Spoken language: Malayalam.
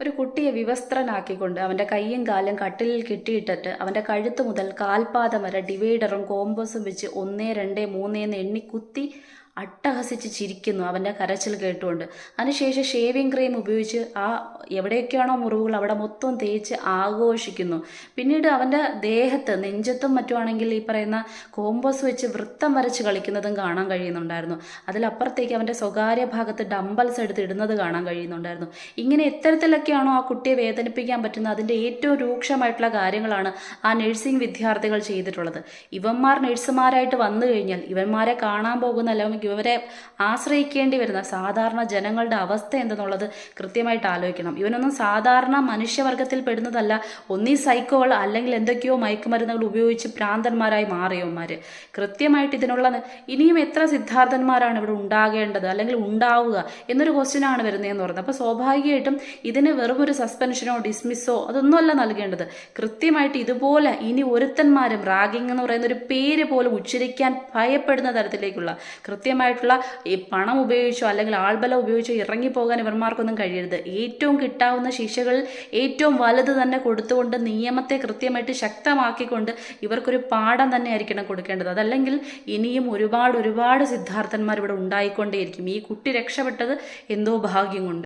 ഒരു കുട്ടിയെ വിവസ്ത്രനാക്കിക്കൊണ്ട് അവന്റെ കൈയും കാലും കട്ടിലിൽ കെട്ടിയിട്ടിട്ട് അവന്റെ കഴുത്ത് മുതൽ കാൽപാദം വരെ ഡിവൈഡറും കോമ്പസും വെച്ച് ഒന്നേ രണ്ട് മൂന്നേന്ന് എണ്ണി കുത്തി അട്ടഹസിച്ച് ചിരിക്കുന്നു. അവന്റെ കരച്ചിൽ കേട്ടുകൊണ്ട്. അതിനുശേഷം ഷേവിംഗ് ക്രീം ഉപയോഗിച്ച് ആ എവിടെയൊക്കെയാണോ മുറിവുകൾ അവിടെ മൊത്തം തേച്ച് ആഘോഷിക്കുന്നു. പിന്നീട് അവന്റെ ദേഹത്ത് നെഞ്ചത്തും മറ്റുമാണെങ്കിൽ ഈ പറയുന്ന കോമ്പസ് വെച്ച് വൃത്തം വരച്ച് കളിക്കുന്നതും കാണാൻ കഴിയുന്നുണ്ടായിരുന്നു. അതിലപ്പുറത്തേക്ക് അവന്റെ സ്വകാര്യ ഭാഗത്ത് ഡംബൽസ് എടുത്ത് ഇടുന്നത് കാണാൻ കഴിയുന്നുണ്ടായിരുന്നു. ഇങ്ങനെ എത്തരത്തിലൊക്കെയാണോ ആ കുട്ടിയെ വേദനിപ്പിക്കാൻ പറ്റുന്നത്? അതിന്റെ ഏറ്റവും രൂക്ഷമായിട്ടുള്ള കാര്യങ്ങളാണ് ആ നഴ്സിംഗ് വിദ്യാർത്ഥികൾ ചെയ്തിട്ടുള്ളത്. ഇവന്മാർ നഴ്സുമാരായിട്ട് വന്നു കഴിഞ്ഞാൽ ഇവന്മാരെ കാണാൻ പോകുന്ന അല്ലെങ്കിൽ ഇവരെ ആശ്രയിക്കേണ്ടി വരുന്ന സാധാരണ ജനങ്ങളുടെ അവസ്ഥ എന്തെന്നുള്ളത് കൃത്യമായിട്ട് ആലോചിക്കണം. ഇവനൊന്നും സാധാരണ മനുഷ്യവർഗത്തിൽ പെടുന്നതല്ല. ഒന്നീ സൈക്കോകൾ അല്ലെങ്കിൽ എന്തൊക്കെയോ മയക്കുമരുന്നുകൾ ഉപയോഗിച്ച് ഭ്രാന്തന്മാരായി മാറിയവന്മാർ കൃത്യമായിട്ട് ഇതിനുള്ള ഇനിയും എത്ര സിദ്ധാർത്ഥന്മാരാണ് ഇവിടെ ഉണ്ടാകേണ്ടത് അല്ലെങ്കിൽ ഉണ്ടാവുക എന്നൊരു ക്വസ്റ്റ്യനാണ് വരുന്നതെന്ന് പറയുന്നത്. അപ്പോൾ സ്വാഭാവികമായിട്ടും ഇതിന് വെറും ഒരു സസ്പെൻഷനോ ഡിസ്മിസ്സോ അതൊന്നുമല്ല നൽകേണ്ടത്. കൃത്യമായിട്ട് ഇതുപോലെ ഇനി ഒരുത്തന്മാരും റാഗിങ് എന്ന് പറയുന്ന ഒരു പേര് പോലും ഉച്ചരിക്കാൻ ഭയപ്പെടുന്ന തരത്തിലേക്കുള്ള കൃത്യമായിട്ടുള്ള ഈ പണം ഉപയോഗിച്ചോ അല്ലെങ്കിൽ ആൾബലം ഉപയോഗിച്ചോ ഇറങ്ങിപ്പോകാൻ ഇവന്മാർക്കൊന്നും കഴിയരുത്. ഏറ്റവും കിട്ടാവുന്ന ശിക്ഷകളിൽ ഏറ്റവും വലുത് തന്നെ കൊടുത്തുകൊണ്ട് നിയമത്തെ കൃത്യമായിട്ട് ശക്തമാക്കിക്കൊണ്ട് ഇവർക്കൊരു പാഠം തന്നെ ആയിരിക്കണം കൊടുക്കേണ്ടത്. അതല്ലെങ്കിൽ ഇനിയും ഒരുപാട് ഒരുപാട് സിദ്ധാർത്ഥന്മാർ ഇവിടെ ഉണ്ടായിക്കൊണ്ടേയിരിക്കും. ഈ കുട്ടി രക്ഷപ്പെട്ടത് എന്തോ ഭാഗ്യം കൊണ്ട്.